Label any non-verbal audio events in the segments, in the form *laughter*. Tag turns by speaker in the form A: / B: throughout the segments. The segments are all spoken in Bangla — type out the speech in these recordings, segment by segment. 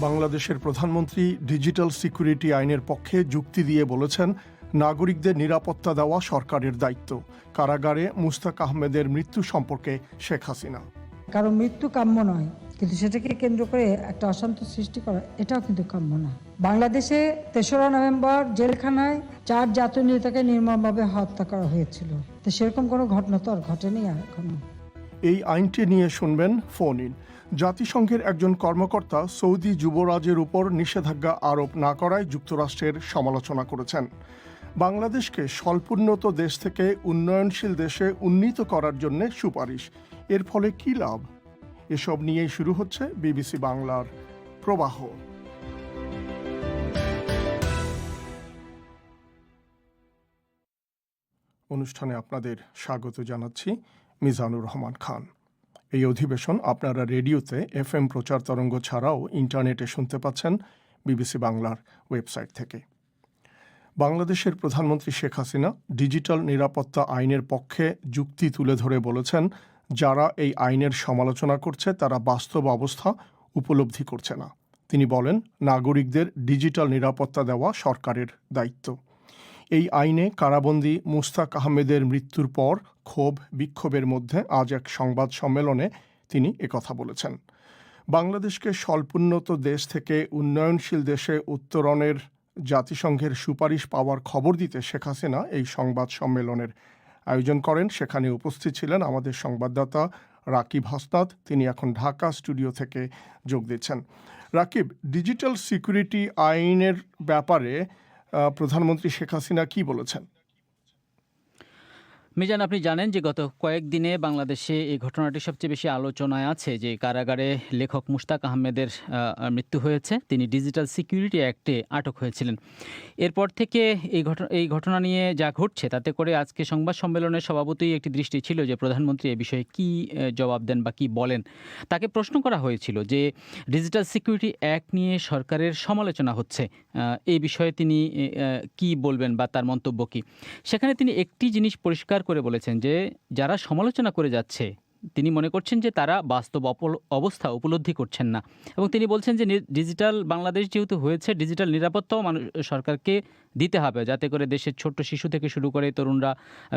A: বাংলাদেশের প্রধানমন্ত্রী ডিজিটাল সিকিউরিটি আইনের পক্ষে যুক্তি দিয়ে বলেছেন নাগরিকদের নিরাপত্তা দেওয়া সরকারের দায়িত্ব। কারাগারে মুস্তাক আহমেদের মৃত্যু সম্পর্কে শেখ হাসিনা।
B: কারণ মৃত্যু কাম্য নয় কিন্তু সেটাকে কেন্দ্র করে একটা অশান্তি সৃষ্টি করা এটাও কিন্তু কাম্য না। বাংলাদেশে তেসরা নভেম্বর জেলখানায় চার জাতীয় নেতাকে নির্মমভাবে হত্যা করা হয়েছিল। তো সেরকম কোনো ঘটনা তো আর ঘটেনি আর এখনও।
A: এই আইনটি নিয়ে শুনবেন ফোন ইন। জাতিসংঘের একজন কর্মকর্তা সৌদি যুবরাজের উপর নিষেধাজ্ঞা আরোপ না করায় যুক্তরাষ্ট্রের সমালোচনা করেছেন। বাংলাদেশকে স্বল্পোন্নত দেশ থেকে উন্নয়নশীল দেশে উন্নীত করার জন্য সুপারিশ। এর ফলে কী লাভ? এসব নিয়েই শুরু হচ্ছে বিবিসি বাংলার প্রবাহ। অনুষ্ঠানে আপনাদের স্বাগত জানাচ্ছি মিজানুর রহমান খান। এই অধিবেশন আপনারা রেডিওতে এফ এম প্রচার তরঙ্গ ছাড়াও ইন্টারনেটে শুনতে পাচ্ছেন বিবিসি বাংলার ওয়েবসাইট থেকে। বাংলাদেশের প্রধানমন্ত্রী শেখ হাসিনা ডিজিটাল নিরাপত্তা আইনের পক্ষে যুক্তি তুলে ধরে বলেছেন, যারা এই আইনের সমালোচনা করছে তারা বাস্তব অবস্থা উপলব্ধি করছে না। তিনি বলেন, নাগরিকদের ডিজিটাল নিরাপত্তা দেওয়া সরকারের দায়িত্ব। এই আইনে কারাবন্দী মুস্তাক আহমেদের মৃত্যুর পর ক্ষোভ, বিক্ষোভের মধ্যে আজ এক সংবাদ সম্মেলনে তিনি একথা বলেছেন। বাংলাদেশকে স্বল্পোন্নত দেশ থেকে উন্নয়নশীল দেশে উত্তরণের জাতিসংঘের সুপারিশ পাওয়ার খবর দিতে শেখ হাসিনা এই সংবাদ সম্মেলনের আয়োজন করেন। সেখানে উপস্থিত ছিলেন আমাদের সংবাদদাতা রাকিব হাসনাত তিনি এখন ঢাকা স্টুডিও থেকে যোগ দিচ্ছেন। রাকিব, ডিজিটাল সিকিউরিটি আইনের ব্যাপারে প্রধানমন্ত্রী শেখ হাসিনা কি বলেছেন?
C: মিজান, আপনি জানেন যে গত কয়েকদিনে বাংলাদেশে এই ঘটনাটি সবচেয়ে বেশি আলোচনায় আছে, যে কারাগারে লেখক মুশতাক আহমেদের মৃত্যু হয়েছে। তিনি ডিজিটাল সিকিউরিটি অ্যাক্টে আটক হয়েছিলেন। এরপর থেকে এই ঘটনা এই ঘটনা নিয়ে যা ঘটছে, তাতে করে আজকে সংবাদ সম্মেলনের সভাপতিই একটি দৃষ্টি ছিল যে প্রধানমন্ত্রী এ বিষয়ে কি জবাব দেন বা কি বলেন। তাকে প্রশ্ন করা হয়েছিল যে ডিজিটাল সিকিউরিটি অ্যাক্ট নিয়ে সরকারের সমালোচনা হচ্ছে এই বিষয়ে তিনি কি বলবেন বা তার মন্তব্য কি? সেখানে তিনি একটি জিনিস পরিষ্কার করে বলেছেন যে, যারা সমালোচনা করে যাচ্ছে, তিনি মনে করছেন যে তারা বাস্তব অবস্থা উপলব্ধি করছেন না। এবং তিনি বলছেন যে ডিজিটাল বাংলাদেশ যেহেতু হয়েছে, ডিজিটাল নিরাপত্তাও মানুষ, সরকারকে দিতে হবে, যাতে করে দেশের ছোট্ট শিশু থেকে শুরু করে তরুণরা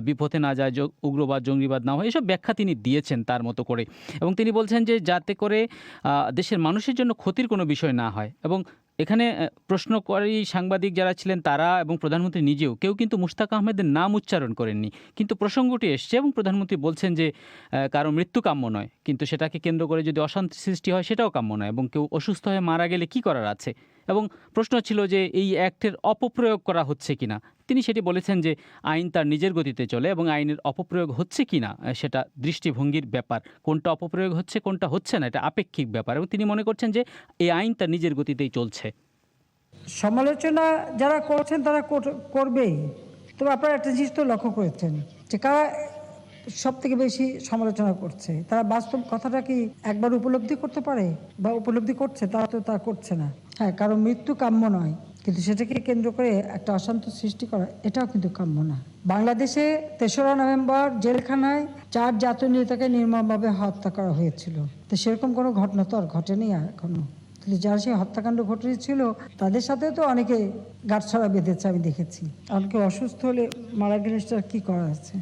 C: বিপথে না যায় উগ্রবাদ, জঙ্গিবাদ না হয়, এসব ব্যাখ্যা তিনি দিয়েছেন তার মতো করে। এবং তিনি বলছেন যে, যাতে করে দেশের মানুষের জন্য ক্ষতির কোনো বিষয় না হয়। এবং এখানে প্রশ্ন প্রশ্নকারী সাংবাদিক যারা ছিলেন তারা এবং প্রধানমন্ত্রী নিজেও কেউ কিন্তু মুশতাক আহমেদের নাম উচ্চারণ করেননি। কিন্তু প্রসঙ্গটি এসছে এবং প্রধানমন্ত্রী বলছেন যে কারও মৃত্যু কাম্য নয়। কিন্তু সেটাকে কেন্দ্র করে যদি অশান্তি সৃষ্টি হয়, সেটাও কাম্য নয় এবং কেউ অসুস্থ হয়ে মারা গেলে কি করার আছে? এবং প্রশ্ন ছিল যে এই অ্যাক্টের অপপ্রয়োগ করা হচ্ছে কিনা। তিনি সেটি বলেছেন যে আইন তার নিজের গতিতে চলে এবং আইনের অপপ্রয়োগ হচ্ছে কিনা আহ, সেটা দৃষ্টিভঙ্গির ব্যাপার। কোনটা অপপ্রয়োগ হচ্ছে কোনটা হচ্ছে না এটা আপেক্ষিক ব্যাপার এবং তিনি মনে করছেন যে এই আইন তার নিজের গতিতেই চলছে।
B: সমালোচনা যারা করছেন তারা কর- করবেই। তবে আপনারা একটা জিনিস তো লক্ষ্য করেছেন যে কারা সব থেকে বেশি সমালোচনা করছে? তারা বাস্তব কথাটা কি একবার উপলব্ধি করতে পারে বা উপলব্ধি করছে? তারা তো তা করছে না। হ্যাঁ কারণ মৃত্যু কাম্য নয়, কিন্তু সেটাকে কেন্দ্র করে একটা অশান্ত সৃষ্টি করা, এটাও কিন্তু কাম্য না। বাংলাদেশে তেসরা নভেম্বর জেলখানায় চার জাতীয় নেতাকে নির্মমভাবে হত্যা করা হয়েছিল। তো সেরকম কোনো ঘটনা তো আর ঘটেনি আর এখনও। তাহলে যারা সেই হত্যাকাণ্ড ঘটেছিল তাদের সাথে তো অনেকে গাঁটছড়া বেঁধেছে, আমি দেখেছি। অনেকে অসুস্থ হলে মারা গেলে কি করা আছে?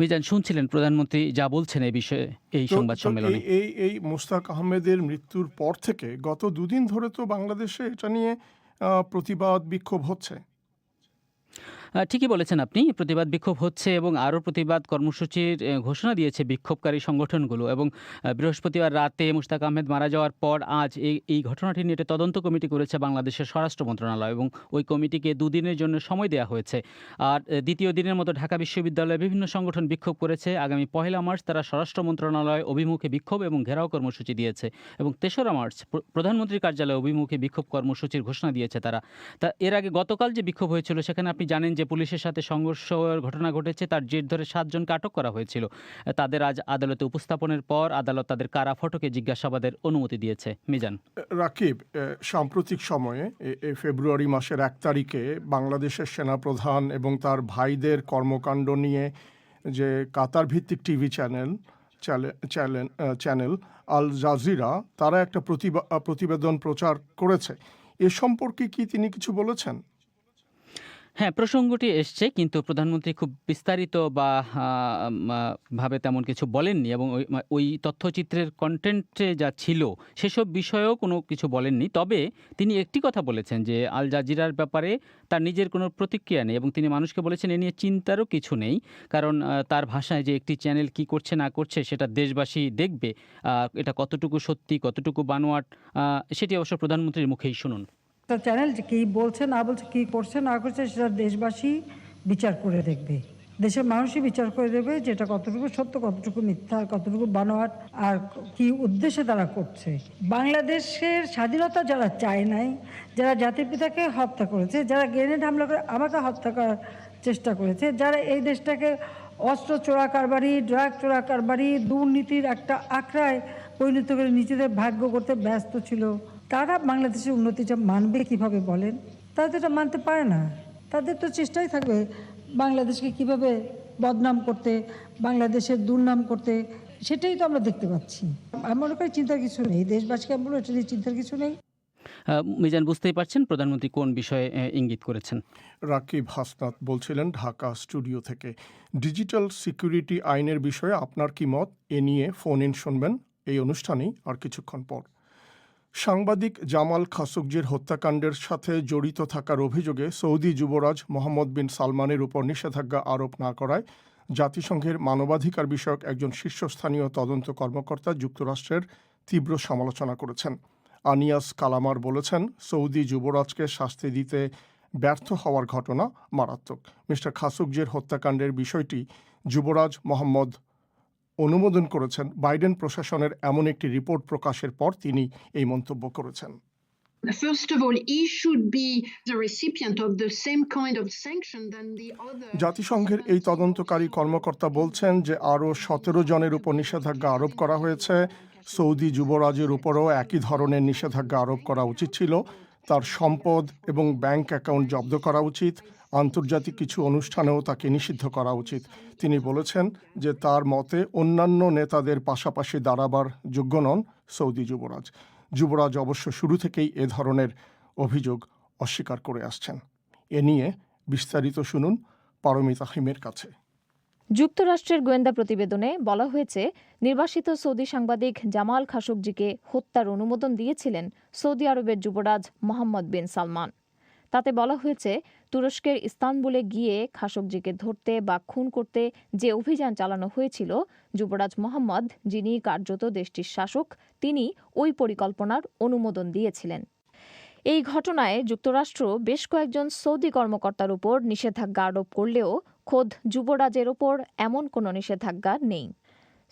C: মিজান শুনছিলেন প্রধানমন্ত্রী যা বলছেন এই বিষয়ে এই সংবাদ সম্মেলনে?
A: এই- এই মোস্তাক আহমেদের মৃত্যুর পর থেকে গত দুদিন ধরে তো বাংলাদেশে এটা নিয়ে আহ, প্রতিবাদ বিক্ষোভ হচ্ছে।
C: ঠিকই বলেছেন আপনি, প্রতিবাদ বিক্ষোভ হচ্ছে এবং আরও প্রতিবাদ কর্মসূচির ঘোষণা দিয়েছে বিক্ষোভকারী সংগঠনগুলো এবং বৃহস্পতিবার রাতে মুশতাক আহমেদ মারা যাওয়ার পর আজ এই এই ঘটনাটি নিয়ে তদন্ত কমিটি করেছে বাংলাদেশের স্বরাষ্ট্র মন্ত্রণালয় এবং ওই কমিটিকে দুদিনের জন্য সময় দেওয়া হয়েছে। আর দ্বিতীয় দিনের মতো ঢাকা বিশ্ববিদ্যালয়ে বিভিন্ন সংগঠন বিক্ষোভ করেছে। আগামী পহেলা মার্চ তারা স্বরাষ্ট্র মন্ত্রণালয় অভিমুখে বিক্ষোভ এবং ঘেরাও কর্মসূচি দিয়েছে এবং তেসরা মার্চ প্র- প্রধানমন্ত্রীর কার্যালয়ে অভিমুখে বিক্ষোভ কর্মসূচির ঘোষণা দিয়েছে তারা। তা, এর আগে গতকাল যে বিক্ষোভ হয়েছিল সেখানে আপনি জানেন যে পুলিশের সাথে সংঘর্ষের ঘটনা ঘটেছে, তার জের ধরে সাতজনকে আটক করা হয়েছিল। তাদের আজ আদালতে উপস্থাপনের পর আদালত তাদের কারা ফটকে জিজ্ঞাসাবাদের অনুমতি দিয়েছে। মিজান।
A: রাকিব সাম্প্রতিক সময়ে ফেব্রুয়ারি মাসের এক তারিখে বাংলাদেশের সেনাপ্রধান এবং তার ভাইদের কর্মকাণ্ড নিয়ে যে কাতার ভিত্তিক TV channel channel, Al Jazeera, তারা একটা প্রতিবা- প্রতিবেদন প্রচার করেছে। এ সম্পর্কে কি তিনি কিছু বলেছেন?
C: হ্যাঁ প্রসঙ্গটি এসছে, কিন্তু প্রধানমন্ত্রী খুব বিস্তারিত বা ভাবে তেমন কিছু বলেননি এবং ওই তথ্যচিত্রের কন্টেন্টে যা ছিল, সেসব বিষয়েও কোনো কিছু বলেননি। তবে তিনি একটি কথা বলেছেন যে, আল জাজিরার ব্যাপারে তার নিজের কোনো প্রতিক্রিয়া নেই এবং তিনি মানুষকে বলেছেন, এ নিয়ে চিন্তারও কিছু নেই। কারণ তার ভাষায় যে একটি চ্যানেল কি করছে, না করছে, সেটা দেশবাসী দেখবে এটা কতটুকু সত্যি, কতটুকু বানোয়াট সেটি অবশ্য প্রধানমন্ত্রীর মুখেই শুনুন।
B: একটা চ্যানেল যে কী বলছে, না বলছে, কী করছে, না করছে, সেটা দেশবাসী বিচার করে দেখবে। দেশের মানুষই বিচার করে দেবে যে এটা কতটুকু সত্য, কতটুকু মিথ্যা, কতটুকু বানোয়াট আর কি উদ্দেশ্যে তারা করছে। বাংলাদেশের স্বাধীনতা যারা চায় নাই, যারা জাতির পিতাকে হত্যা করেছে, যারা গ্রেনেড হামলা করে আমাকে হত্যা করার চেষ্টা করেছে, যারা এই দেশটাকে অস্ত্র চোরা কারবারি, ড্রাগ চোরা কারবারি, দুর্নীতির একটা আখড়ায় পরিণত করে নিজেদের ভাগ্য করতে ব্যস্ত ছিল তারা বাংলাদেশের উন্নতিটা মানবে কীভাবে বলেন? তারা তো এটা মানতে পারে না। তাদের তো চেষ্টাই থাকবে বাংলাদেশকে কীভাবে বদনাম করতে বাংলাদেশের দুর্নাম করতে সেটাই তো আমরা দেখতে পাচ্ছি। আমি মনে করি চিন্তার কিছু নেই। দেশবাসীকে আমি বলব এটা নিয়ে চিন্তার কিছু নেই।
C: মিজান বুঝতেই পারছেন প্রধানমন্ত্রী কোন বিষয়ে ইঙ্গিত করেছেন?
A: রাকিব হাসনাত বলছিলেন ঢাকা স্টুডিও থেকে ডিজিটাল সিকিউরিটি আইনের বিষয়ে আপনার কি মত? এ নিয়ে ফোন ইন শুনবেন। এই অনুষ্ঠানেই আর কিছুক্ষণ পর। সাংবাদিক জামাল খাসুকজির হত্যাকাণ্ডের সাথে জড়িত থাকার অভিযোগে সৌদি যুবরাজ মোহাম্মদ বিন সালমানের উপর নিষেধাজ্ঞা আরোপ না করায় জাতিসংঘের মানবাধিকার বিষয়ক একজন শীর্ষস্থানীয় তদন্ত কর্মকর্তা যুক্তরাষ্ট্রের তীব্র সমালোচনা করেছেন। আনিয়াস কালামার বলেছেন, সৌদি যুবরাজকে শাস্তি দিতে ব্যর্থ হওয়ার ঘটনা মারাত্মক। মিস্টার খাসুকজির হত্যাকাণ্ডের বিষয়টি যুবরাজ মোহাম্মদ অনুমোদন করেছেন বাইডেন প্রশাসনের এমন একটি রিপোর্ট প্রকাশের পর তিনি এই মন্তব্য করেছেন. জাতিসংঘের এই তদন্তকারী কর্মকর্তা বলছেন যে আরও সতেরো জনের উপর নিষেধাজ্ঞা আরোপ করা হয়েছে সৌদি যুবরাজের উপরও একই ধরনের নিষেধাজ্ঞা আরোপ করা উচিত ছিল তার সম্পদ এবং ব্যাংক অ্যাকাউন্ট জব্দ করা উচিত। আন্তর্জাতিক কিছু অনুষ্ঠানেও তাকে নিষিদ্ধ করা উচিত। তিনি বলেছেন যে তার মতে অন্যান্য নেতাদের পাশাপাশি দাঁড়াবার যোগ্য নন সৌদি যুবরাজ। যুবরাজ অবশ্য শুরু থেকেই এ ধরনের অভিযোগ অস্বীকার করে আসছেন। এ নিয়ে বিস্তারিত শুনুন পারমিতা হিমের কাছে।
D: যুক্তরাষ্ট্রের গোয়েন্দা প্রতিবেদনে বলা হয়েছে, নির্বাসিত সৌদি সাংবাদিক জামাল খাশোগজিকে হত্যার অনুমোদন দিয়েছিলেন সৌদি আরবের যুবরাজ মোহাম্মদ বিন সালমান। তাতে বলা হয়েছে, তুরস্কের ইস্তানবুলে গিয়ে খাশোগজিকে ধরতে বা খুন করতে যে অভিযান চালানো হয়েছিল, যুবরাজ মোহাম্মদ, যিনি কার্যত দেশটির শাসক, তিনি ওই পরিকল্পনার অনুমোদন দিয়েছিলেন। এই ঘটনায় যুক্তরাষ্ট্র বেশ কয়েকজন সৌদি কর্মকর্তার উপর নিষেধাজ্ঞা আরোপ করলেও খোদ যুবরাজের ওপর এমন কোনো নিষেধাজ্ঞা নেই।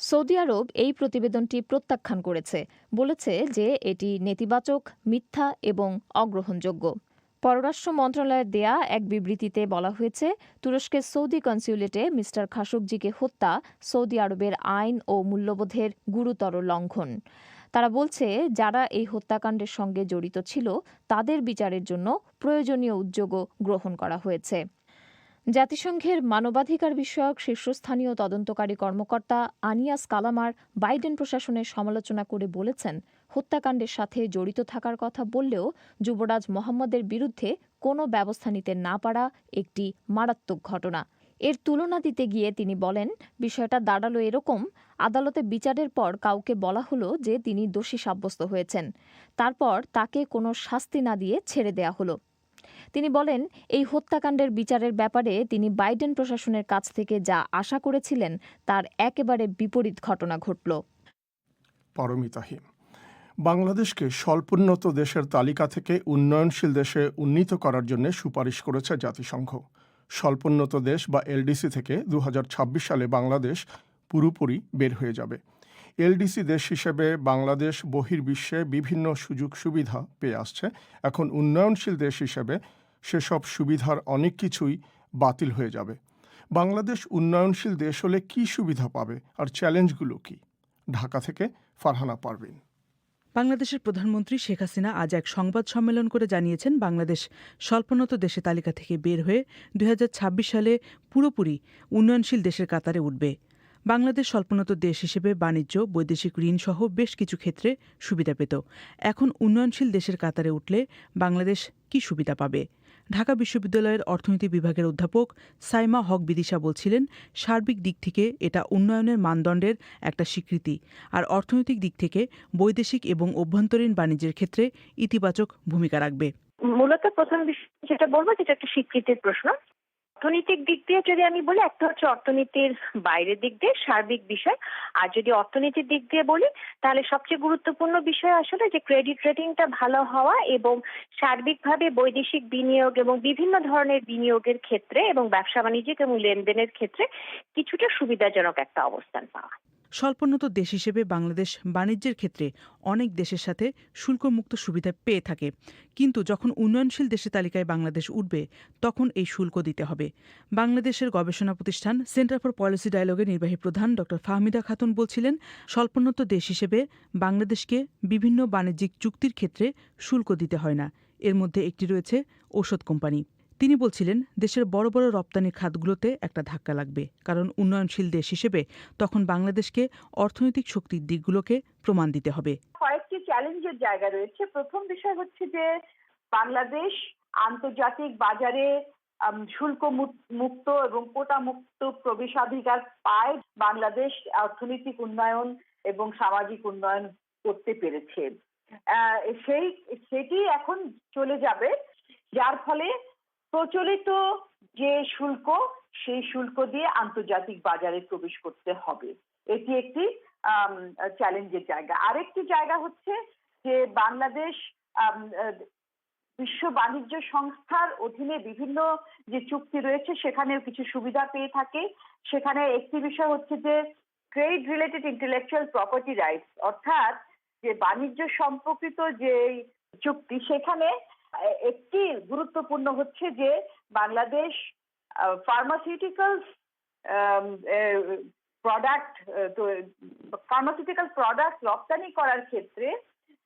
D: সৌদি আরব এই প্রতিবেদনটি প্রত্যাখ্যান করেছে, বলেছে যে এটি নেতিবাচক, মিথ্যা এবং অগ্রহণযোগ্য। পররাষ্ট্র মন্ত্রণালয়ের দেয়া এক বিবৃতিতে বলা হয়েছে, তুরস্কের সৌদি কনসিউলেটে মিস্টার খাসুকজিকে হত্যা সৌদি আরবের আইন ও মূল্যবোধের গুরুতর লঙ্ঘন। তারা বলছে, যারা এই হত্যাকাণ্ডের সঙ্গে জড়িত ছিল, তাদের বিচারের জন্য প্রয়োজনীয় উদ্যোগও গ্রহণ করা হয়েছে। জাতিসংঘের মানবাধিকার বিষয়ক শীর্ষস্থানীয় তদন্তকারী কর্মকর্তা আনিয়াস কালামার বাইডেন প্রশাসনের সমালোচনা করে বলেছেন, হত্যাকাণ্ডের সাথে জড়িত থাকার কথা বললেও যুবরাজ মোহাম্মদের বিরুদ্ধে কোনো ব্যবস্থা নিতে না পারা একটি মারাত্মক ঘটনা। এর তুলনা দিতে গিয়ে তিনি বলেন, বিষয়টা দাঁড়াল এরকম, আদালতে বিচারের পর কাউকে বলা হলো যে তিনি দোষী সাব্যস্ত হয়েছেন। তারপর তাকে কোনো শাস্তি না দিয়ে ছেড়ে দেয়া হলো। তিনি বলেন, এই হত্যাকাণ্ডের বিচারের ব্যাপারে তিনি বাইডেন প্রশাসনের কাছ থেকে যা আশা করেছিলেন, তার একেবারে বিপরীত ঘটনা ঘটল।
A: পারমিতা হিম বাংলাদেশকে স্বল্পোন্নত দেশের তালিকা থেকে উন্নয়নশীল দেশে উন্নীত করার জন্য সুপারিশ করেছে জাতিসংঘ। স্বল্পোন্নত দেশ বা এলডিসি থেকে দু হাজার ছাব্বিশ সালে বাংলাদেশ পুরোপুরি বের হয়ে যাবে। এলডিসি দেশ হিসেবে বাংলাদেশ বহির্বিশ্বে বিভিন্ন সুযোগ সুবিধা পেয়ে আসছে। এখন উন্নয়নশীল দেশ হিসেবে সেসব সুবিধার অনেক কিছুই বাতিল হয়ে যাবে। বাংলাদেশ উন্নয়নশীল দেশ হলে কী সুবিধা পাবে? আর চ্যালেঞ্জগুলো কি? ঢাকা থেকে ফারহানা পারভিন।
E: বাংলাদেশের প্রধানমন্ত্রী শেখ হাসিনা আজ এক সংবাদ সম্মেলন করে জানিয়েছেন, বাংলাদেশ স্বল্পোন্নত দেশে তালিকা থেকে বের হয়ে দুই হাজার ছাব্বিশ সালে পুরোপুরি উন্নয়নশীল দেশের কাতারে উঠবে। বাংলাদেশ স্বল্পোন্নত দেশ হিসেবে বাণিজ্য, বৈদেশিক ঋণ সহ বেশ কিছু ক্ষেত্রে সুবিধা পেত। এখন উন্নয়নশীল দেশের কাতারে উঠলে বাংলাদেশ কি সুবিধা পাবে? ঢাকা বিশ্ববিদ্যালয়ের অর্থনীতি বিভাগের অধ্যাপক সাইমা হক বিদিশা বলছিলেন, সার্বিক দিক থেকে এটা উন্নয়নের মানদণ্ডের একটা স্বীকৃতি, আর অর্থনৈতিক দিক থেকে বৈদেশিক এবং অভ্যন্তরীণ বাণিজ্যের ক্ষেত্রে ইতিবাচক ভূমিকা রাখবে।
F: মূলত প্রথম বিষয় যেটা বলব, যেটা একটা স্বীকৃতির প্রশ্ন অর্থনৈতিক দিক দিয়ে যদি আমি বলি, একটা হচ্ছে অর্থনীতির বাইরের দিক দিয়ে সার্বিক বিষয়। আর যদি অর্থনীতির দিক দিয়ে বলি, তাহলে সবচেয়ে গুরুত্বপূর্ণ বিষয় আসলে যে ক্রেডিট রেটিংটা ভালো হওয়া এবং সার্বিকভাবে বৈদেশিক বিনিয়োগ এবং বিভিন্ন ধরনের বিনিয়োগের ক্ষেত্রে এবং ব্যবসা বাণিজ্যিক এবং লেনদেনের ক্ষেত্রে কিছুটা সুবিধাজনক একটা অবস্থান পাওয়া।
E: স্বল্পোন্নত দেশ হিসেবে বাংলাদেশ বাণিজ্যের ক্ষেত্রে অনেক দেশের সাথে শুল্কমুক্ত সুবিধা পেয়ে থাকে। কিন্তু যখন উন্নয়নশীল দেশের তালিকায় বাংলাদেশ উঠবে, তখন এই শুল্ক দিতে হবে। বাংলাদেশের গবেষণা প্রতিষ্ঠান সেন্টার ফর পলিসি ডায়ালগের নির্বাহী প্রধান ড. ফাহমিদা খাতুন বলছিলেন, স্বল্পোন্নত দেশ হিসেবে বাংলাদেশকে বিভিন্ন বাণিজ্যিক চুক্তির ক্ষেত্রে শুল্ক দিতে হয় না। এর মধ্যে একটি রয়েছে ঔষধ কোম্পানি। তিনি বলছিলেন, দেশের বড় বড় রপ্তানি খাতগুলোতে একটা ধাক্কা লাগবে, কারণ উন্নয়নশীল দেশ হিসেবে তখন বাংলাদেশকে অর্থনৈতিক শক্তির দিকগুলোকে প্রমাণ দিতে হবে।
G: কয়েকটি চ্যালেঞ্জের জায়গা রয়েছে। প্রথম বিষয় হচ্ছে যে, বাংলাদেশ আন্তর্জাতিক বাজারে শুল্ক মুক্ত এবং কোটা মুক্ত প্রবেশাধিকার পায় বাংলাদেশ অর্থনৈতিক উন্নয়ন এবং সামাজিক উন্নয়ন করতে পেরেছে। সেই, সেটি এখন চলে যাবে, যার ফলে প্রচলিত যে শুল্ক, সেই শুল্ক দিয়ে আন্তর্জাতিক বাজারে প্রবেশ করতে হবে। এটি একটি চ্যালেঞ্জের জায়গা। আরেকটি জায়গা হচ্ছে যে বাংলাদেশ বিশ্ব বাণিজ্য সংস্থার অধীনে বিভিন্ন যে চুক্তি রয়েছে, সেখানেও কিছু সুবিধা পেয়ে থাকে। সেখানে একটি বিষয় হচ্ছে যে trade related intellectual property rights অর্থাৎ যে বাণিজ্য সম্পর্কিত যে চুক্তি, সেখানে একটি গুরুত্বপূর্ণ হচ্ছে যে Bangladesh pharmaceuticals product pharmaceutical product রপ্তানি করার ক্ষেত্রে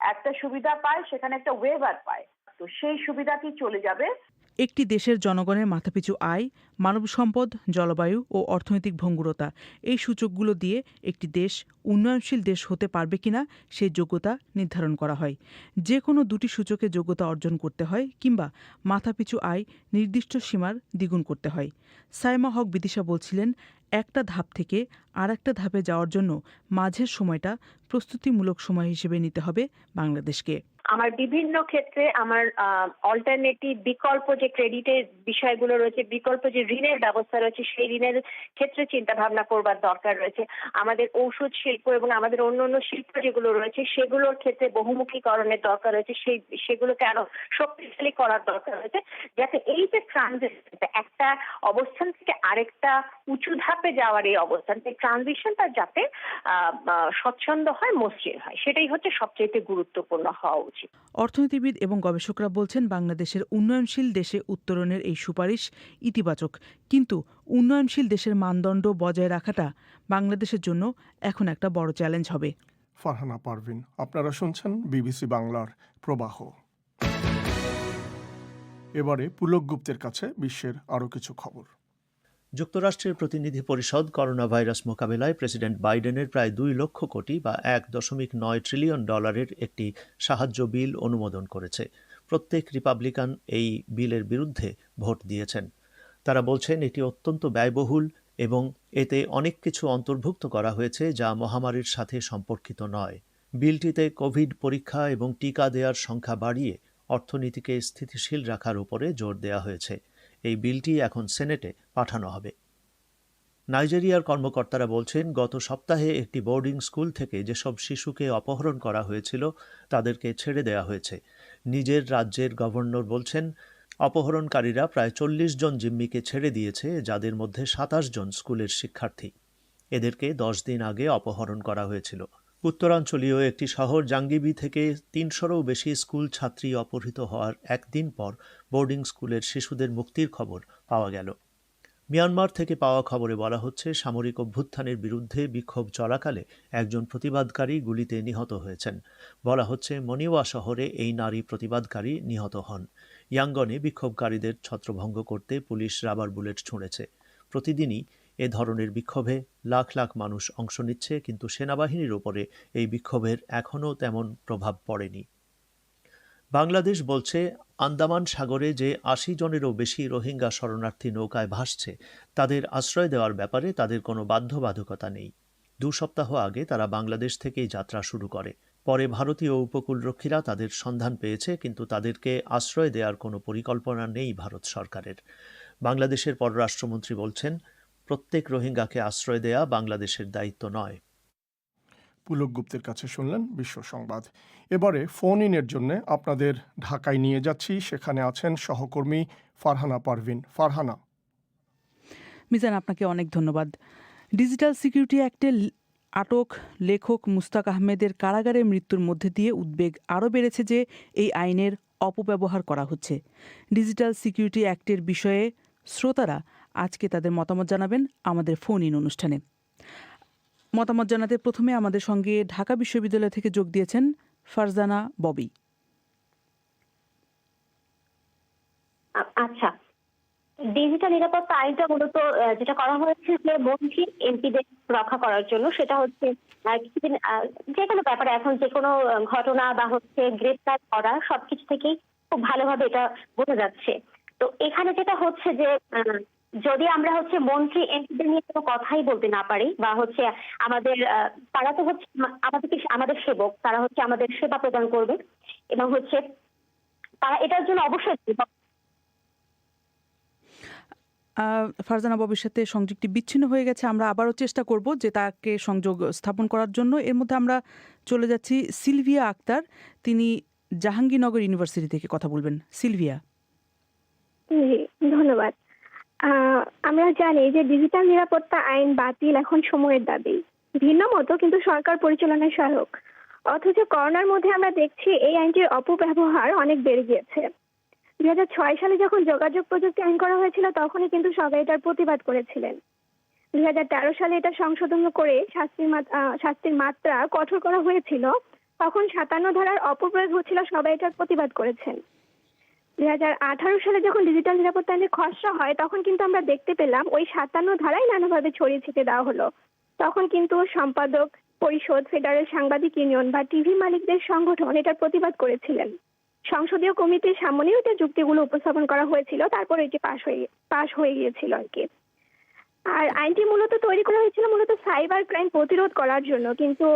G: একটা সুবিধা পায়, সেখানে একটা ওয়েভার পায়। তো সেই সুবিধাটি চলে যাবে।
E: একটি দেশের জনগণের মাথাপিছু আয় মানব সম্পদ, জলবায়ু ও অর্থনৈতিক ভঙ্গুরতা এই সূচকগুলো দিয়ে একটি দেশ উন্নয়নশীল দেশ হতে পারবে কিনা সেই যোগ্যতা নির্ধারণ করা হয়। যে কোনো দুটি সূচকে যোগ্যতা অর্জন করতে হয় কিংবা মাথাপিছু আয় নির্দিষ্ট সীমার দ্বিগুণ করতে হয়। সাইমা হক বিদিশা বলছিলেন, একটা ধাপ থেকে আর একটা ধাপে যাওয়ার জন্য মাঝের সময়টা প্রস্তুতিমূলক সময় হিসেবে নিতে হবে বাংলাদেশকে।
F: আমার বিভিন্ন ক্ষেত্রে আমার অল্টারনেটিভ বিকল্প যে ক্রেডিটের বিষয়গুলো রয়েছে, বিকল্প যে ঋণের ব্যবস্থা রয়েছে, সেই ঋণের ক্ষেত্রে চিন্তা ভাবনা করবার দরকার রয়েছে। আমাদের ঔষধ শিল্প এবং আমাদের অন্য অন্য শিল্প যেগুলো রয়েছে, সেগুলোর ক্ষেত্রে বহুমুখীকরণের দরকার রয়েছে, সেই, সেগুলোকে আরও শক্তিশালী করার দরকার রয়েছে, যাতে এই যে ট্রানজিশনটা একটা অবস্থান থেকে আরেকটা উঁচু ধাপে যাওয়ার এই অবস্থান এই ট্রানজিশনটা যাতে স্বচ্ছন্দ হয়, মসৃণ হয়, সেটাই হচ্ছে সবচেয়ে গুরুত্বপূর্ণ হওয়া উচিত।
E: অর্থনীতিবিদ এবং গবেষকরা বলছেন, বাংলাদেশের উন্নয়নশীল দেশে উত্তরণের এই সুপারিশ ইতিবাচক। কিন্তু উন্নয়নশীল দেশের মানদণ্ড বজায় রাখাটা বাংলাদেশের জন্য এখন একটা বড় চ্যালেঞ্জ হবে।
A: ফারহানা পারভিন আপনারা শুনছেন বিবিসি বাংলার প্রবাহ। এবারে পুলক গুপ্তের কাছে বিশ্বের আরও কিছু খবর।
H: যুক্তরাষ্ট্রের প্রতিনিধি পরিষদ করোনা ভাইরাস মোকাবেলায় প্রেসিডেন্ট বাইডেনের প্রায় দুই লক্ষ কোটি বা এক দশমিক নয় ট্রিলিয়ন ডলারের একটি সাহায্য বিল অনুমোদন করেছে। প্রত্যেক রিপাবলিকান এই বিলের বিরুদ্ধে ভোট দিয়েছেন। তারা বলছেন, এটি অত্যন্ত ব্যয়বহুল এবং এতে অনেক কিছু অন্তর্ভুক্ত করা হয়েছে যা মহামারীর সাথে সম্পর্কিত নয়। বিলটিতে কোভিড পরীক্ষা এবং টিকা দেওয়ার সংখ্যা বাড়িয়ে অর্থনীতিকে স্থিতিশীল রাখার উপরে জোর দেওয়া হয়েছে। এই বিলটি এখন সেনেটে পাঠানো হবে। নাইজেরিয়ার কর্মকর্তারা বলছেন, গত সপ্তাহে একটি বোর্ডিং স্কুল থেকে যেসব শিশুকে অপহরণ করা হয়েছিল, তাদেরকে ছেড়ে দেওয়া হয়েছে। নিজের রাজ্যের গভর্নর বলছেন অপহরণকারীরা প্রায় চল্লিশ জন জিম্মিকে ছেড়ে দিয়েছে, যাদের মধ্যে সাতাশ জন স্কুলের শিক্ষার্থী। এদেরকে দশ দিন আগে অপহরণ করা হয়েছিল। উত্তরাঞ্চলীয় একটি শহর জাঙ্গিবি থেকে তিনশোরও বেশি স্কুল ছাত্রী অপহৃত হওয়ার একদিন পর বোর্ডিং স্কুলের শিশুদের মুক্তির খবর পাওয়া গেল। মিয়ানমার থেকে পাওয়া খবরে বলা হচ্ছে, সামরিক অভ্যুত্থানের বিরুদ্ধে বিক্ষোভ চলাকালে একজন প্রতিবাদকারী গুলিতে নিহত হয়েছেন। বলা হচ্ছে, মনিওয়া শহরে এই নারী প্রতিবাদকারী নিহত হন। ইয়াঙ্গনে বিক্ষোভকারীদের ছত্রভঙ্গ করতে পুলিশ রাবার বুলেট ছুঁড়েছে। প্রতিদিনই এ ধরনের বিক্ষোভে লাখ লাখ মানুষ অংশ নিচ্ছে, কিন্তু সেনাবাহিনীর ওপরে এই বিক্ষোভের এখনও তেমন প্রভাব পড়েনি। বাংলাদেশ বলছে, আন্দামান সাগরে যে আশি জনেরও বেশি রোহিঙ্গা শরণার্থী নৌকায় ভাসছে, তাদের আশ্রয় দেওয়ার ব্যাপারে তাদের কোনো বাধ্যবাধকতা নেই। দু সপ্তাহ আগে তারা বাংলাদেশ থেকেই যাত্রা শুরু করে। পরে ভারতীয় উপকূলরক্ষীরা তাদের সন্ধান পেয়েছে কিন্তু তাদেরকে আশ্রয় দেওয়ার কোনো পরিকল্পনা নেই ভারত সরকারের। বাংলাদেশের পররাষ্ট্রমন্ত্রী বলছেন প্রত্যেক রোহিঙ্গাকে আশ্রয় দেয়া বাংলাদেশের দায়িত্ব নয়।
A: পুলক গুপ্তের কাছে শুনলেন বিশ্ব সংবাদ। এবারে ফোন ইনের জন্য আপনাদের ঢাকায় নিয়ে যাচ্ছি। সেখানে আছেন সহকর্মী ফারহানা পারভিন। ফারহানা।
E: মিজান আপনাকে অনেক ধন্যবাদ। ডিজিটাল সিকিউরিটি অ্যাক্টে ল- আটক লেখক মুস্তাক আহমেদের কারাগারে মৃত্যুর মধ্যে দিয়ে উদ্বেগ আরও বেড়েছে যে এই আইনের অপব্যবহার করা হচ্ছে। ডিজিটাল সিকিউরিটি অ্যাক্টের বিষয়ে শ্রোতারা আজকে তাদের মতামত জানাবেন আমাদের ফোন ইন অনুষ্ঠানে। মতামত জানাতে প্রথমে আমাদের সঙ্গে ঢাকা বিশ্ববিদ্যালয় থেকে যোগ দিয়েছেন ফারজানা ববি।
F: আচ্ছা ডিজিটাল নিরাপত্তা আইনটা মূলত যেটা করা হয়েছে যে বন্ধী এমপিদের রক্ষা করার জন্য, সেটা হচ্ছে কিছুদিন যে কোনো ব্যাপারে এখন যে কোনো ঘটনা বা হচ্ছে গ্রেপ্তার করা সবকিছু থেকেই খুব ভালোভাবে এটা বোঝা যাচ্ছে। তো এখানে যেটা হচ্ছে যে যদি আমরা হচ্ছে মন্ত্রী এমপিদের নিয়ে কোনো কথাই বলতে না পারি বা হচ্ছে আমাদের তারা তো হচ্ছে আমা- আমাদেরকে, আমাদের সেবক, তারা হচ্ছে আমাদের সেবা প্রদান করবে এবং হচ্ছে তারা এটার জন্য অবশ্যই
E: ফারজানা ববির সাথে সংযোগটি বিচ্ছিন্ন হয়ে গেছে। আমরা আবারও চেষ্টা করব যে তাকে সংযোগ স্থাপন করার জন্য। এর মধ্যে আমরা চলে যাচ্ছি সিলভিয়া আক্তার। তিনি জাহাঙ্গীরনগর ইউনিভার্সিটি থেকে কথা বলবেন। সিলভিয়া।
I: ধন্যবাদ। আমরা জানি যে ডিজিটাল নিরাপত্তা আইন বাতিল এখন সময়ের দাবি। ভিন্ন মতো কিন্তু সরকার পরিচালনায় সহায়ক। অথচ করোনার মধ্যে আমরা দেখছি এই আইনটির অপব্যবহার অনেক বেড়ে গিয়েছে। দুই হাজার ছয় সালে যখন যোগাযোগ প্রযুক্তি আইন করা হয়েছিল, তখনই কিন্তু সবাই এটার প্রতিবাদ করেছিলেন। দুই হাজার তেরো সালে এটা সংশোধন করে শাস্তির শাস্তির মাত্রা কঠোর করা হয়েছিল, তখন সাতান্ন ধারার অপপ্রয়োগ হচ্ছিল, সবাই এটার প্রতিবাদ করেছেন। দুই হাজার আঠারো সালে যখন ডিজিটাল নিরাপত্তা আইনের খসড়া হয়, তখন কিন্তু আমরা দেখতে পেলাম ওই সাতান্ন ধারাই নানাভাবে ছড়িয়ে ছিটিয়ে দেওয়া হলো। তখন কিন্তু সম্পাদক, পরিষদ, ফেডারেল সাংবাদিক ইউনিয়ন বা টিভি মালিকদের সংগঠন এটার প্রতিবাদ করেছিলেন। সংসদীয় কমিটির সামনেও এটা যুক্তিগুলো উপস্থাপন করা হয়েছিল, তারপর এটি পাশ হয়ে পাশ হয়ে গিয়েছিল আর কি। আর আইনটি মূলত তৈরি করা হয়েছিল মূলত সাইবার ক্রাইম প্রতিরোধ করার জন্য, কিন্তু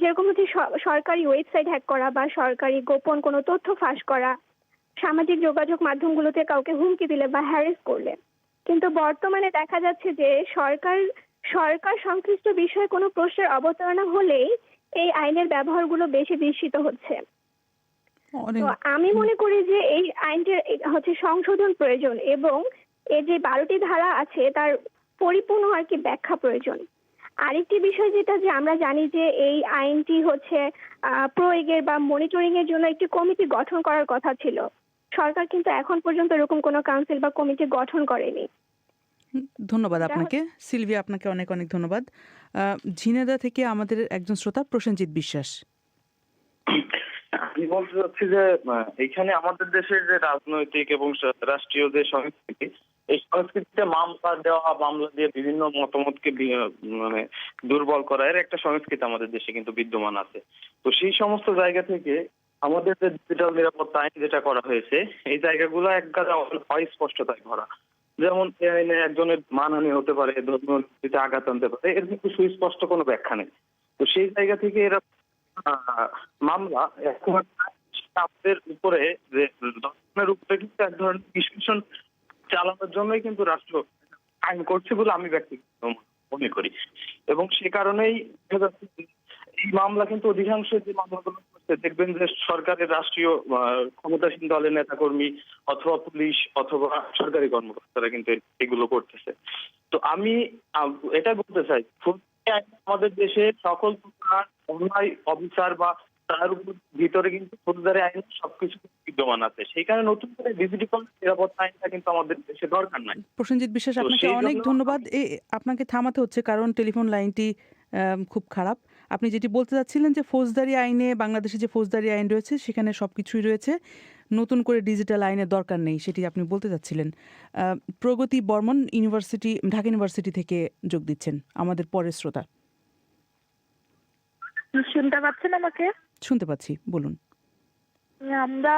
I: যেরকম হচ্ছে সরকারি ওয়েবসাইট হ্যাক করা বা সরকারি গোপন কোনো তথ্য ফাঁস করা, সামাজিক যোগাযোগ মাধ্যমগুলোতে কাউকে হুমকি দিলে বা হ্যারেস করলে। কিন্তু বর্তমানে দেখা যাচ্ছে যে সরকার সরকার সংশ্লিষ্ট বিষয়ে কোনো প্রশ্নের অবতারণা হলেই এই আইনের ব্যবহারগুলো বেশি বিস্মিত হচ্ছে। তো আমি মনে করি যে এই আইনটির হচ্ছে সংশোধন প্রয়োজন এবং এর যে বারোটি ধারা আছে তার পরিপূর্ণ আর কি ব্যাখ্যা প্রয়োজন। আরেকটি বিষয় যেটা যে আমরা জানি যে এই আইনটি হচ্ছে আহ, প্রয়োগের বা মনিটরিং এর জন্য একটি কমিটি গঠন করার কথা ছিল। সরকার কিন্তু এখন পর্যন্ত এরকম কোনো কাউন্সিল বা কমিটি গঠন করেনি।
E: ধন্যবাদ আপনাকে। সিলভিয়া আপনাকে অনেক অনেক ধন্যবাদ। আহ, ঝিনেদা থেকে আমাদের একজন শ্রোতা প্রসেনজিৎ বিশ্বাস। *coughs*
J: আমি বলতে চাচ্ছি যে আহ, এইখানে আমাদের দেশের যে রাজনৈতিক এবং রাষ্ট্রীয় যে সংস্কৃতি এই সংস্কৃতিতে মামলা দেওয়া মামলা দিয়ে বিভিন্ন মতামতকে মানে দুর্বল করা এর একটা সংস্কৃতি আমাদের দেশে কিন্তু বিদ্যমান আছে। তো সেই সমস্ত জায়গা থেকে আমাদের যে ডিজিটাল নিরাপত্তা আইন যেটা করা হয়েছে এই জায়গাগুলো একবারে অস্পষ্টতায় ভরা। যেমন এই আইনে একজনের মানহানি হতে পারে ধর্মীয় আঘাত আনতে পারে এর কিন্তু সুস্পষ্ট কোনো ব্যাখ্যা নেই। তো সেই জায়গা থেকে এরা মামলা উপরে যে উপরে কিন্তু এক ধরনের বিশ্লেষণ চালানোর জন্যই কিন্তু রাষ্ট্র আইন করছে বলে আমি মনে করি। এবং সে কারণেই এই মামলা কিন্তু অধিকাংশ যে মামলাগুলো দেখবেন যে সরকারের রাষ্ট্রীয় ক্ষমতাসীন দলের নেতাকর্মী অথবা পুলিশ অথবা সরকারি কর্মকর্তারা কিন্তু এগুলো করতেছে। তো আমি এটা বলতে চাই আইন আমাদের দেশে সকল প্রকার অন্যায় অবিচার বা তার উপর ভিতরে কিন্তু ফৌজদারি আইন সবকিছু বিদ্যমান আছে। সেই কারণে নতুন করে ডিজিটাল নিরাপত্তা আইনটা কিন্তু আমাদের দেশে দরকার নাই।
E: প্রসেনজিৎ বিশ্বাস আপনাকে অনেক ধন্যবাদ। আপনাকে থামাতে হচ্ছে কারণ টেলিফোন লাইনটি খুব খারাপ। আপনি যেটি বলতে চাচ্ছিলেন যে ফৌজদারি আইনে বাংলাদেশে যে ফৌজদারি আইন রয়েছে সেখানে সব কিছুই রয়েছে। নতুন করে ডিজিটাল আইনের দরকার নেই সেটি আপনি বলতে চাচ্ছিলেন। প্রগতি বর্মন ইউনিভার্সিটি ঢাকা ইউনিভার্সিটি থেকে যোগ দিচ্ছেন আমাদের পরের শ্রোতা।
K: শুনতে পাচ্ছেন আমাকে?
E: শুনতে পাচ্ছি বলুন।
K: আমরা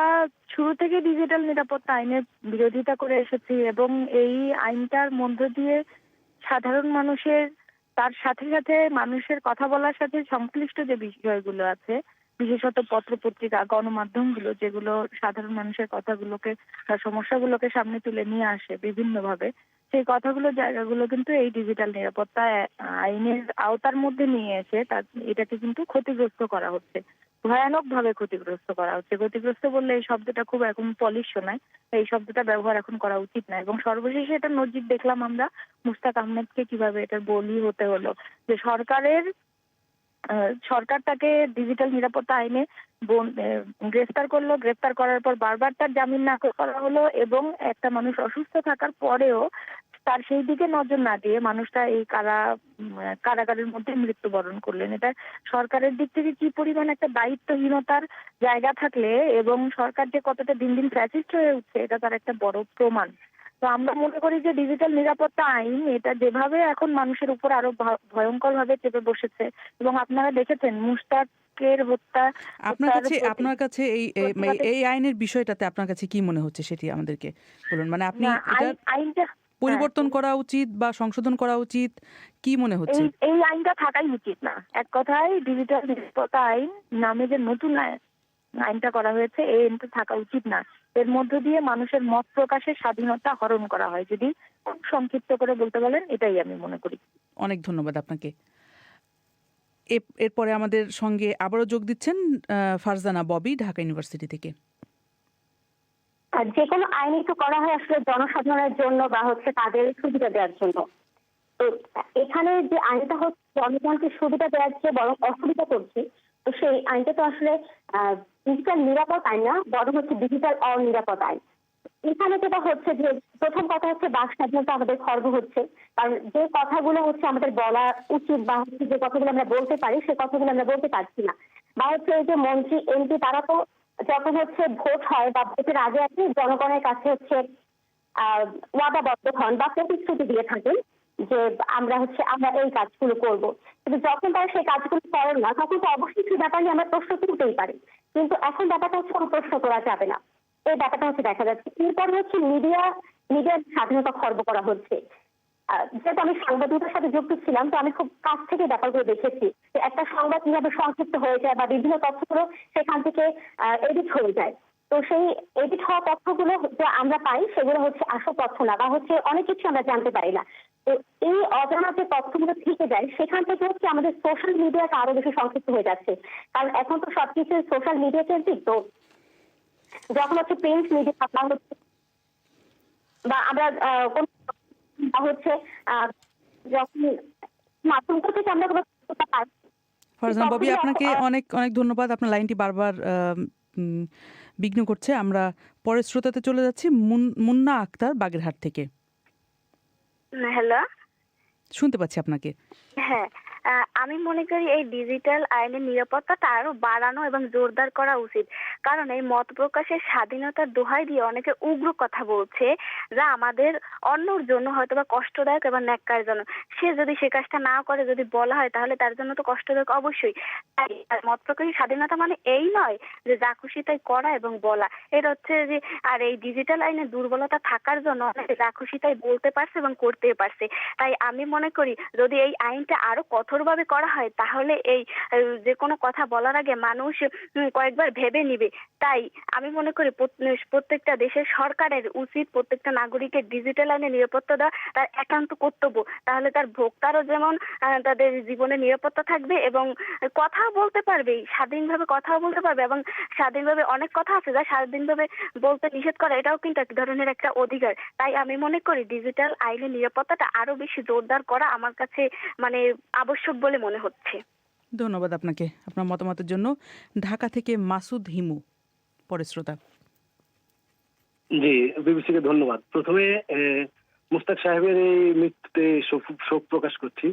K: শুরু থেকে ডিজিটাল নিরাপত্তা আইনের বিরোধিতা করে এসেছি এবং এই আইনটার মধ্য দিয়ে সাধারণ মানুষের তার সাথে সাথে মানুষের কথা বলার সাথে সংশ্লিষ্ট যে বিষয়গুলো আছে বিশেষত পত্র পত্রিকা গণমাধ্যমগুলো যেগুলো সাধারণ মানুষের কথাগুলোকে বা সমস্যাগুলোকে সামনে তুলে নিয়ে আসে বিভিন্নভাবে, সেই কথাগুলো জায়গাগুলো কিন্তু এই ডিজিটাল নিরাপত্তা আইনের আওতার মধ্যে নিয়ে এসে তার, এটাকে কিন্তু ক্ষতিগ্রস্ত করা হচ্ছে। ভয়ানক ভাবে ক্ষতিগ্রস্ত করা হচ্ছে। ক্ষতিগ্রস্ত বললে এই শব্দটা খুব এখন পলিশ শোনায় এই শব্দটা ব্যবহার এখন করা উচিত না। এবং সর্বশেষে এটা নজির দেখলাম আমরা, মুস্তাক আহমেদকে কীভাবে এটার বলি হতে হলো, যে সরকারের সরকার তাকে ডিজিটাল নিরাপত্তা আইনে গ্রেফতার করল। গ্রেফতার করার পর বারবার তার জামিন না করা হলো এবং একটা মানুষ অসুস্থ থাকার পরেও তার সেই দিকে নজর না দিয়ে মানুষটা এই কারা কারাগারের মধ্যে মৃত্যুবরণ করলেন। এটা সরকারের দিক থেকে কি পরিমাণ একটা দায়িত্বহীনতার জায়গা থাকলে এবং সরকার যে কতটা দিন দিন ফ্যাসিস্ট হয়ে উঠছে, এটা তার একটা বড় প্রমাণ। তো আমরা মনে করি যে ডিজিটাল নিরাপত্তা আইন এটা যেভাবে এখন মানুষের উপর আরও ভয়ঙ্কর ভাবে চেপে বসেছে এবং আপনারা দেখেছেন মুস্তাকের হত্যা
E: আপনার কাছে আপনার কাছে এই এই- আইনের বিষয়টাতে আপনার কাছে কি মনে হচ্ছে সেটি আমাদেরকে বলুন? মানে আপনি
K: আইন- আইনটা
E: পরিবর্তন করা উচিত বা সংশোধন করা উচিত কি মনে হচ্ছে?
K: এই আইনটা থাকাই উচিত না। এক কথায় ডিজিটাল নিরাপত্তা আইন নামে যে নতুন আইন- আইনটা করা হয়েছে এই আইনটা থাকা উচিত না। এর মধ্য দিয়ে মানুষের মত প্রকাশের স্বাধীনতা হরণ করা হয়। যদি খুব সংক্ষিপ্ত করে বলতে বলেন এটাই আমি মনে করি।
E: অনেক ধন্যবাদ আপনাকে। এরপরে আমাদের সঙ্গে আবারও যোগ দিচ্ছেন ফারজানা ববি ঢাকা ইউনিভার্সিটি থেকে।
L: আর যে কোনো আইনই তো করা হয় আসলে জনসাধারণের জন্য বা হচ্ছে তাদের সুবিধা দেওয়ার জন্য। তো এখানে যে আইনটা হচ্ছে জনগণকে সুবিধা দেওয়ার চেয়ে বরং অসুবিধা করছে তো সেই আইনটা তো আসলে ডিজিটাল নিরাপদ আইন না, বরং হচ্ছে ডিজিটাল অনিরাপদ আইন এখানে যেটা হচ্ছে যে, প্রথম কথা হচ্ছে বাক স্বাধীনতা আমাদের খর্ব হচ্ছে। কারণ যে কথাগুলো হচ্ছে আমাদের বলা উচিত বা হচ্ছে যে কথাগুলো আমরা বলতে পারি, সে কথাগুলো আমরা বলতে পারছি না। বা হচ্ছে এই যে মন্ত্রী, এমপি, তারা তো যখন হচ্ছে ভোট হয় বা ভোটের আগে আগে জনগণের কাছে হচ্ছে ওয়াদাবদ্ধ হন বা প্রতিশ্রুতি দিয়ে থাকেন যে আমরা হচ্ছে, আমরা এই কাজগুলো করব। কিন্তু যখন তারা সেই কাজগুলো করেন না, তখন তো অবশ্যই সেই ব্যাপারে আমরা প্রশ্ন তুলতেই পারি। কিন্তু এখন ব্যাপারটা হচ্ছে কোনো প্রশ্ন করা যাবে না। এই ব্যাপারটা হচ্ছে দেখা যাচ্ছে। এরপর হচ্ছে মিডিয়া মিডিয়ার স্বাধীনতা খর্ব করা হচ্ছে। যেহেতু আমি সাংবাদিকতার সাথে যুক্ত ছিলাম, তো আমি খুব কাছ থেকে ব্যাপারগুলো দেখেছি যে একটা সংবাদ কীভাবে সংক্ষিপ্ত হয়ে যায় বা বিভিন্ন তথ্যগুলো সেখান থেকে এডিট হয়ে যায়। তো সেই এডিট হওয়া তথ্যগুলো যে আমরা পাই, সেগুলো হচ্ছে আসল তথ্য না, বা হচ্ছে অনেক কিছু আমরা জানতে পারি না। তো এই অজানা যে তথ্যগুলো থেকে যায় সেখান থেকে হচ্ছে আমাদের সোশ্যাল মিডিয়াটা আরও বেশি সংক্ষিপ্ত হয়ে যাচ্ছে। কারণ এখন তো সবকিছু সোশ্যাল মিডিয়া কেন্দ্রিক তো? যখন হচ্ছে প্রিন্ট মিডিয়া বা হচ্ছে বা আমরা কোন হচ্ছে যখন মাধ্যমগুলো থেকে আমরা কোনো তথ্যটা পাই
E: ফারজানা ববি আপনাকে অনেক অনেক ধন্যবাদ। আপনার লাইনটি বারবার বিঘ্ন করছে। আমরা পরের শ্রোতাতে চলে যাচ্ছি মুন- মুন্না আক্তার বাগেরহাট থেকে।
K: হ্যালো
E: শুনতে পাচ্ছি আপনাকে।
K: হ্যাঁ আমি মনে করি এই ডিজিটাল আইনের নিরাপত্তাটা আরও বাড়ানো এবং জোরদার করা উচিত। কারণ এই মত প্রকাশের স্বাধীনতার দোহাই দিয়ে অনেকে উগ্র কথা বলছে যা আমাদের অন্যর জন্য হয়তো বা কষ্টদায়ক এবং ন্যাক্কারজনক সে যদি সে কাজটা না করে, যদি বলা হয়, তাহলে তার জন্য তো কষ্টদায়ক অবশ্যই। তাই মত প্রকাশের স্বাধীনতা মানে এই নয় যে যা খুশি তাই করা এবং বলা। এটা হচ্ছে যে, আর এই ডিজিটাল আইনে দুর্বলতা থাকার জন্য অনেকে যা খুশি তাই বলতে পারছে এবং করতে পারছে। তাই আমি মনে করি, যদি এই আইনটা আরও কঠোরভাবে করা হয়, তাহলে এই যে কোনো কথা বলার আগে মানুষ কয়েকবার ভেবে নিবে। তাই আমি মনে করি প্রত্যেকটা দেশের সরকারের উচিত প্রত্যেকটা নাগরিকের ডিজিটাল আইনে নিরাপত্তা দেওয়া তার একান্ত কর্তব্য। তাহলে তার ভোক্তারও যেমন তাদের জীবনে নিরাপত্তা থাকবে এবং কথাও বলতে পারবে, স্বাধীনভাবে কথাও বলতে পারবে এবং স্বাধীনভাবে অনেক কথা আছে যা স্বাধীনভাবে বলতে নিষেধ করা, এটাও কিন্তু এক ধরনের একটা অধিকার। তাই আমি মনে করি ডিজিটাল আইনের নিরাপত্তাটা আরও বেশি জোরদার করা আমার কাছে মানে আবশ্যক। বলে মনে হচ্ছে।
E: ধন্যবাদ আপনাকে। আপনার মতামতের জন্য ঢাকা থেকে মাসুদ হিমু পরের শ্রোতা।
M: জি বিবিসিকে ধন্যবাদ। প্রথমে মুস্তাক সাহেবের এই মৃত্যুতে শোক শোক প্রকাশ করছি।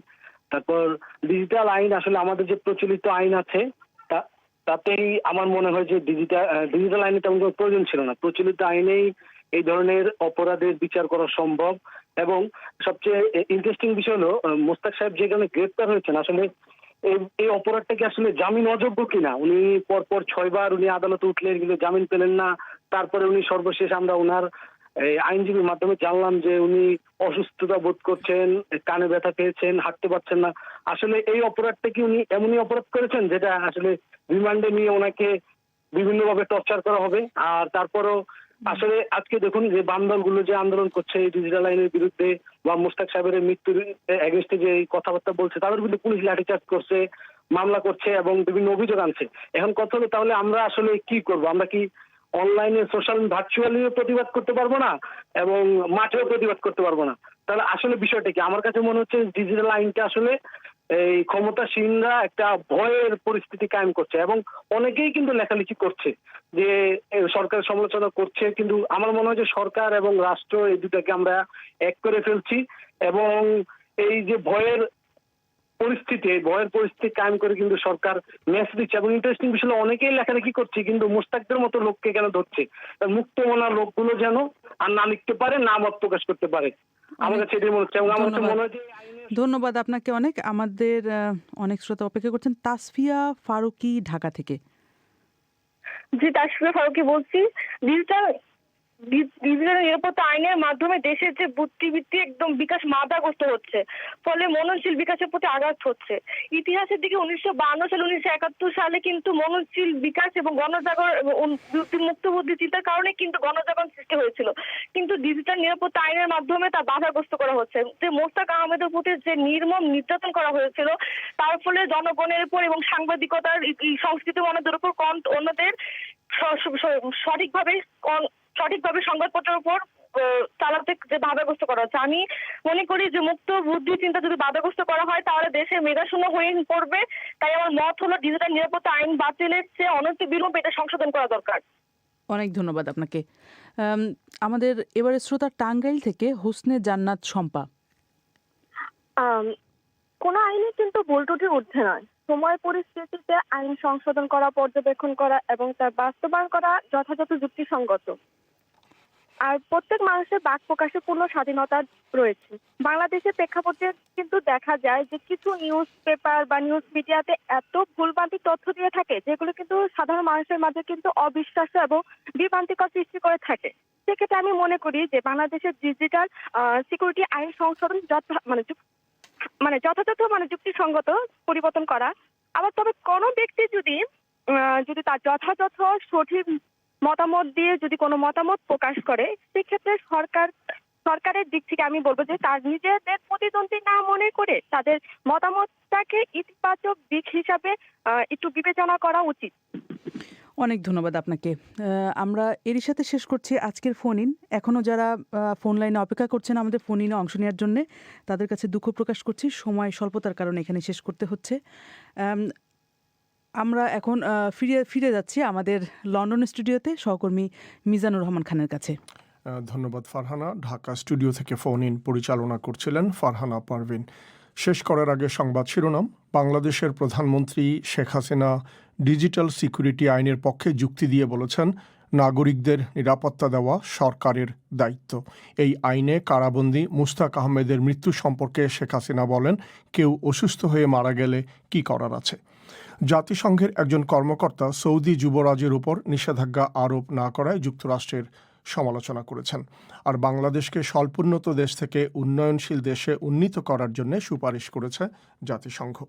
M: তারপর ডিজিটাল আইন আসলে আমাদের যে প্রচলিত আইন আছে তা তাতেই আমার মনে হয় যে ডিজিটাল ডিজিটাল আইনে তেমন কোনো প্রয়োজন ছিল না। প্রচলিত আইনেই এই ধরনের অপরাধের বিচার করা সম্ভব। এবং সবচেয়ে ইন্টারেস্টিং বিষয় হলো মোস্তাক সাহেব যেখানে গ্রেপ্তার হয়েছেন, আসলে এই অপরাধটা কি আসলে জামিন অযোগ্য কিনা? উনি পরপর ছয়বার উনি আদালতে উঠলেন, কিন্তু জামিন পেলেন না। তারপরে উনি সর্বশেষ আমরা ওনার আইনজীবীর মাধ্যমে জানলাম যে উনি অসুস্থতা বোধ করছেন, কানে ব্যথা পেয়েছেন, হাঁটতে পারছেন না। আসলে এই অপরাধটা কি উনি এমনই অপরাধ করেছেন যেটা আসলে রিমান্ডে নিয়ে ওনাকে বিভিন্নভাবে টর্চার করা হবে? আর তারপরও আসলে আজকে দেখুন যে বাম দলগুলো যে আন্দোলন করছে এই ডিজিটাল আইনের বিরুদ্ধে বা মোস্তাক সাহেবের মৃত্যুর এগেনস্টে যে কথাবার্তা বলছে, তাদের বিরুদ্ধে পুলিশ লাঠিচার্জ করছে, মামলা করছে এবং বিভিন্ন অভিযোগ আনছে। এখন কথা হলো তাহলে আমরা আসলে কি করব? আমরা কি অনলাইনে সোশ্যাল ভার্চুয়ালি প্রতিবাদ করতে পারব না এবং মাঠেও প্রতিবাদ করতে পারব না? তাহলে আসলে বিষয়টা কি? আমার কাছে মনে হচ্ছে ডিজিটাল আইনটা আসলে এই ক্ষমতাসীনরা একটা ভয়ের পরিস্থিতি কায়েম করছে এবং অনেকেই কিন্তু লেখালেখি করছে যে সরকার সমালোচনা করছে, কিন্তু আমার মনে হয় যে সরকার এবং রাষ্ট্র এই দুটাকে আমরা এক করে ফেলছি এবং এই যে ভয়ের পরিস্থিতি, এই ভয়ের পরিস্থিতি কায়েম করে কিন্তু সরকার মেস দিচ্ছে এবং ইন্টারেস্টিং বিষয় অনেকেই লেখালেখি করছে, কিন্তু মুস্তাকদের মতো লোককে কেন ধরছে? মুক্ত মনা লোকগুলো যেন আর না লিখতে পারে, না মত প্রকাশ করতে পারে। আমার কাছে এটাই মনে হচ্ছে এবং আমার কাছে
E: ধন্যবাদ।
M: মনে হয় যে
E: ধন্যবাদ। আপনাকে অনেক। আমাদের আহ, অনেক শ্রোতা অপেক্ষা করছেন তাসফিয়া ফারুকি ঢাকা থেকে।
N: জি তাসফিয়া ফারুকি বলছি। ডিজিটাল ডিজিটাল নিরাপত্তা আইনের মাধ্যমে দেশের যে বুদ্ধিবৃত্তি একদম বিকাশ মাদাগ্রস্ত হচ্ছে, ফলে মননশীল বিকাশের প্রতি আঘাত হচ্ছে। ইতিহাসের দিকে উনিশশো বান্ন সালে, উনিশশো একাত্তর সালে কিন্তু মননশীল বিকাশ এবং গণজাগরণ এবং মুক্ত বুদ্ধি চিন্তার কারণে কিন্তু গণজাগরণ সৃষ্টি হয়েছিল। কিন্তু ডিজিটাল নিরাপত্তা আইনের মাধ্যমে তা বাধাগ্রস্ত করা হচ্ছে। যে মোস্তাক আহমেদের প্রতি যে নির্মম নির্যাতন করা হয়েছিল, তার ফলে জনগণের উপর এবং সাংবাদিকতার সংস্কৃতি মনদের উপর অন্যদের সঠিকভাবে সঠিকভাবে সংবাদপত্রের উপর চালাতে যে বাধাগ্রস্ত করা হচ্ছে। আমি মনে করি যে মুক্ত বুদ্ধি চিন্তা যদি বাধাগ্রস্ত করা হয় তাহলে দেশের মেধাশূন্য হয়ে পড়বে। তাই আমার মত হলো ডিজিটাল নিরাপত্তা আইন বাতিলের চেয়ে অনন্ত বিলম্বে এটা সংশোধন করা দরকার।
E: অনেক ধন্যবাদ আপনাকে। আমাদের এবারে শ্রোতা টাঙ্গাইল থেকে হোসনে জান্নাত শম্পা।
N: কোনো আইনে কিন্তু ভুল ত্রুটির ঊর্ধ্বে নয়। সময় পরিস্থিতিতে আইন সংশোধন করা পর্যবেক্ষণ করা এবং তার বাস্তবায়ন করা যথাযথ যুক্তিসঙ্গত। আর প্রত্যেক মানুষের বাক প্রকাশের পূর্ণ স্বাধীনতা রয়েছে। বাংলাদেশের প্রেক্ষাপটে কিন্তু দেখা যায় যে কিছু নিউজ পেপার বা নিউজ মিডিয়াতে এত ভুলভ্রান্তি তথ্য দিয়ে থাকে, যেগুলো কিন্তু সাধারণ মানুষের মাঝে কিন্তু অবিশ্বাস এবং বিভ্রান্তিকর সৃষ্টি করে থাকে। সেক্ষেত্রে আমি মনে করি যে বাংলাদেশের ডিজিটাল সিকিউরিটি আইন সংশোধন মানে মানে যথাযথ মানে যুক্তিসঙ্গত পরিবর্তন করা। আবার তবে কোনো ব্যক্তি যদি যদি তার যথাযথ সঠিক মতামত দিয়ে যদি কোনো মতামত প্রকাশ করে, সেক্ষেত্রে সরকার, সরকারের দিক থেকে আমি বলব যে তার নিজেদের প্রতিদ্বন্দ্বী না মনে করে তাদের মতামতটাকে ইতিবাচক দিক হিসাবে একটু বিবেচনা করা উচিত।
E: অনেক ধন্যবাদ আপনাকে। আমরা এরই সাথে শেষ করছি আজকের ফোন ইন। এখনও যারা ফোন লাইনে অপেক্ষা করছেন আমাদের ফোন ইনে অংশ নেওয়ার জন্য, তাদের কাছে দুঃখ প্রকাশ করছি। সময় স্বল্পতার কারণে এখানে শেষ করতে হচ্ছে। আমরা এখন ফিরে ফিরে যাচ্ছি আমাদের লন্ডন স্টুডিওতে সহকর্মী মিজানুর রহমান খানের কাছে।
A: ধন্যবাদ ফারহানা। ঢাকা স্টুডিও থেকে ফোন ইন পরিচালনা করছিলেন ফারহানা পারভিন। শেষ করার আগে সংবাদ শিরোনাম। বাংলাদেশের প্রধানমন্ত্রী শেখ হাসিনা ডিজিটাল সিকিউরিটি আইনের পক্ষে যুক্তি দিয়ে বলেছেন, নাগরিকদের নিরাপত্তা দেওয়া সরকারের দায়িত্ব। এই আইনে কারাবন্দী মুস্তাক আহমেদের মৃত্যু সম্পর্কে শেখ হাসিনা বলেন, কেউ অসুস্থ হয়ে মারা গেলে কি করার আছে? জাতিসংঘের একজন কর্মকর্তা সৌদি যুবরাজের উপর নিষেধাজ্ঞা আরোপ না করায় যুক্তরাষ্ট্রের সমালোচনা করেছেন। আর বাংলাদেশকে স্বল্পোন্নত দেশ থেকে উন্নয়নশীল দেশে উন্নীত করার জন্য সুপারিশ করেছে জাতিসংঘ।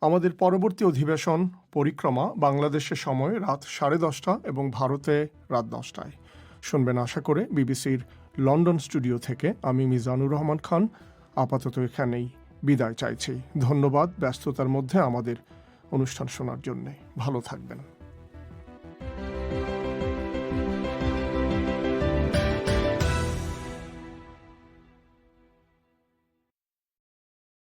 A: আমাদের পরবর্তী অধিবেশন পরিক্রমা, বাংলাদেশের সময় রাত সাড়ে দশটা এবং ভারতে রাত দশটায়। শুনবেন আশা করে বিবিসির লন্ডন স্টুডিও থেকে আমি মিজানুর রহমান খান। আপাতত এখানেই বিদায় চাইছি। ধন্যবাদ। ব্যস্ততার মধ্যে আমাদের অনুষ্ঠান শোনার জন্যে। ভালো থাকবেন।